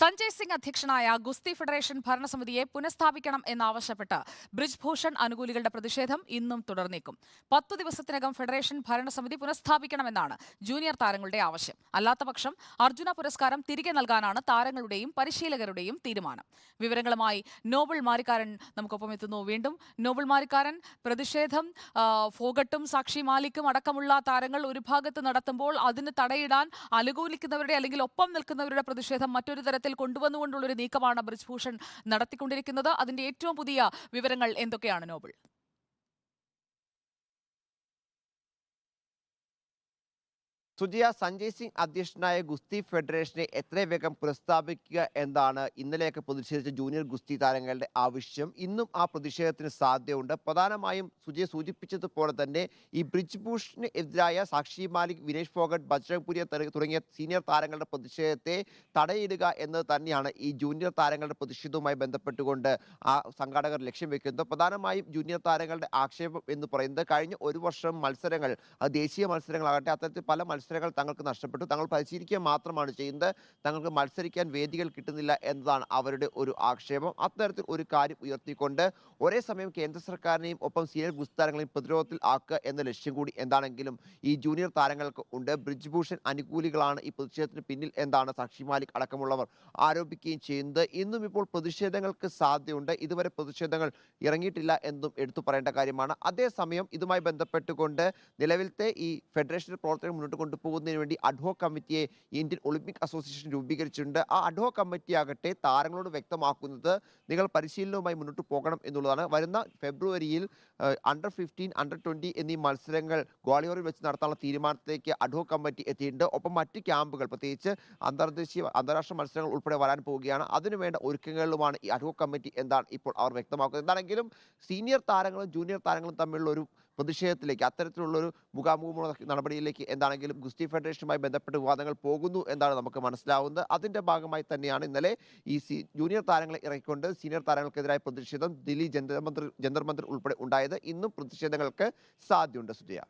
സഞ്ജയ് സിംഗ് അധ്യക്ഷനായ ഗുസ്തി ഫെഡറേഷൻ ഭരണസമിതിയെ പുനഃസ്ഥാപിക്കണം എന്നാവശ്യപ്പെട്ട് ബ്രിജ് ഭൂഷൺ അനുകൂലികളുടെ പ്രതിഷേധം ഇന്നും തുടർന്നേക്കും. പത്തു ദിവസത്തിനകം ഫെഡറേഷൻ ഭരണസമിതി പുനഃസ്ഥാപിക്കണമെന്നാണ് ജൂനിയർ താരങ്ങളുടെ ആവശ്യം. അല്ലാത്തപക്ഷം അർജുന പുരസ്കാരം തിരികെ നൽകാനാണ് താരങ്ങളുടെയും പരിശീലകരുടെയും തീരുമാനം. വിവരങ്ങളുമായി നോബിൾ മാരിക്കാരൻ നമുക്കൊപ്പം എത്തുന്നു. വീണ്ടും നോബൽ മാരിക്കാരൻ പ്രതിഷേധം ഫോഗട്ടും സാക്ഷി മാലിക്കും അടക്കമുള്ള താരങ്ങൾ ഒരു ഭാഗത്ത് നടത്തുമ്പോൾ അതിന് തടയിടാൻ അനുകൂലിക്കുന്നവരുടെ അല്ലെങ്കിൽ ഒപ്പം നിൽക്കുന്നവരുടെ പ്രതിഷേധം മറ്റൊരു തരത്തിൽ കൊണ്ടുവന്നുകൊണ്ടുള്ള ഒരു നീക്കമാണ് ബ്രിജ്ഭൂഷൺ നടത്തിക്കൊണ്ടിരിക്കുന്നത്. അതിന്റെ ഏറ്റവും പുതിയ വിവരങ്ങൾ എന്തൊക്കെയാണ് നോബിൾ? സുജിയ സഞ്ജയ് സിംഗ് അധ്യക്ഷനായ ഗുസ്തി ഫെഡറേഷനെ എത്ര വേഗം പുനഃസ്ഥാപിക്കുക എന്നാണ് ഇന്നലെയൊക്കെ പ്രതിഷേധിച്ച ജൂനിയർ ഗുസ്തി താരങ്ങളുടെ ആവശ്യം. ഇന്നും ആ പ്രതിഷേധത്തിന് സാധ്യതയുണ്ട്. പ്രധാനമായും സുജിയെ സൂചിപ്പിച്ചതുപോലെ തന്നെ ഈ ബ്രിജ് ഭൂഷന് എതിരായ സാക്ഷി മാലിക് വിനേഷ് ഫോഗട്ട് ബജ്രംഗ് പുരിയ തുടങ്ങിയ സീനിയർ താരങ്ങളുടെ പ്രതിഷേധത്തെ തടയിടുക എന്നത് തന്നെയാണ് ഈ ജൂനിയർ താരങ്ങളുടെ പ്രതിഷേധവുമായി ബന്ധപ്പെട്ടുകൊണ്ട് ആ സംഘാടകർ ലക്ഷ്യം വെക്കുന്നത്. പ്രധാനമായും ജൂനിയർ താരങ്ങളുടെ ആക്ഷേപം എന്ന് പറയുന്നത് കഴിഞ്ഞ ഒരു വർഷം മത്സരങ്ങൾ ദേശീയ മത്സരങ്ങളാകട്ടെ അത്തരത്തിൽ പല മത്സരങ്ങൾ തങ്ങൾക്ക് നഷ്ടപ്പെട്ടു. തങ്ങൾ പരിശീലിക്കുക മാത്രമാണ് ചെയ്യുന്നത്. തങ്ങൾക്ക് മത്സരിക്കാൻ വേദികൾ കിട്ടുന്നില്ല എന്നതാണ് അവരുടെ ഒരു ആക്ഷേപം. അത്തരത്തിൽ ഒരു കാര്യം ഉയർത്തിക്കൊണ്ട് ഒരേ സമയം കേന്ദ്ര സർക്കാരിനെയും ഒപ്പം സീനിയർ ഗുസ്തി താരങ്ങളെയും പ്രതിരോധത്തിൽ ആക്കുക എന്ന ലക്ഷ്യം കൂടി എന്താണെങ്കിലും ഈ ജൂനിയർ താരങ്ങൾക്ക് ഉണ്ട്. ബ്രിജ് ഭൂഷൺ അനുകൂലികളാണ് ഈ പ്രതിഷേധത്തിന് പിന്നിൽ എന്താണ് സാക്ഷി മാലിക് അടക്കമുള്ളവർ ആരോപിക്കുകയും ചെയ്യുന്നത്. ഇന്നും ഇപ്പോൾ പ്രതിഷേധങ്ങൾക്ക് സാധ്യതയുണ്ട്. ഇതുവരെ പ്രതിഷേധങ്ങൾ ഇറങ്ങിയിട്ടില്ല എന്നും എടുത്തു പറയേണ്ട കാര്യമാണ്. അതേസമയം ഇതുമായി ബന്ധപ്പെട്ടുകൊണ്ട് നിലവിലത്തെ ഈ ഫെഡറേഷൻ പ്രവർത്തനം മുന്നോട്ട് കൊണ്ടുപോകുന്നതിന് വേണ്ടി അഡ്ഹോ കമ്മിറ്റിയെ ഇന്ത്യൻ ഒളിമ്പിക് അസോസിയേഷൻ രൂപീകരിച്ചിട്ടുണ്ട്. ആ അഡ്ഹോ കമ്മിറ്റി ആകട്ടെ താരങ്ങളോട് വ്യക്തമാക്കുന്നത് നിങ്ങൾ പരിശീലനവുമായി മുന്നോട്ട് പോകണം എന്നുള്ളതാണ്. വരുന്ന ഫെബ്രുവരിയിൽ അണ്ടർ ഫിഫ്റ്റീൻ അണ്ടർ ട്വന്റി എന്നീ മത്സരങ്ങൾ ഗ്വാളിയോറിൽ വെച്ച് നടത്താനുള്ള തീരുമാനത്തിലേക്ക് അഡ്ഹോ കമ്മിറ്റി എത്തിയിട്ടുണ്ട്. ഒപ്പം മറ്റ് ക്യാമ്പുകൾ പ്രത്യേകിച്ച് അന്തർദേശീയ അന്താരാഷ്ട്ര മത്സരങ്ങൾ ഉൾപ്പെടെ വരാൻ പോവുകയാണ്. അതിനുവേണ്ട ഒരുക്കങ്ങളിലുമാണ് ഈ അഡ്ഹോ കമ്മിറ്റി എന്താണ് ഇപ്പോൾ അവർ വ്യക്തമാക്കുന്നത്. എന്താണെങ്കിലും സീനിയർ താരങ്ങളും ജൂനിയർ താരങ്ങളും തമ്മിലുള്ള ഒരു പ്രതിഷേധത്തിലേക്ക് അത്തരത്തിലുള്ള ഒരു മുഖാമുഖമുള്ള നടപടിയിലേക്ക് എന്താണെങ്കിലും ഗുസ്തി ഫെഡറേഷനുമായി ബന്ധപ്പെട്ട് വിവാദങ്ങൾ പോകുന്നു എന്നാണ് നമുക്ക് മനസ്സിലാവുന്നത്. അതിന്റെ ഭാഗമായി തന്നെയാണ് ഇന്നലെ ഈ സി ജൂനിയർ താരങ്ങളെ ഇറക്കിക്കൊണ്ട് സീനിയർ താരങ്ങൾക്കെതിരായ പ്രതിഷേധം ദില്ലി ജന്തർ ജന്തർമന്ത്രി ജന്തർ മന്ദിർ ഉൾപ്പെടെ ഉണ്ടായത്. ഇന്നും പ്രതിഷേധങ്ങൾക്ക് സാധ്യതയുണ്ട് സുജയ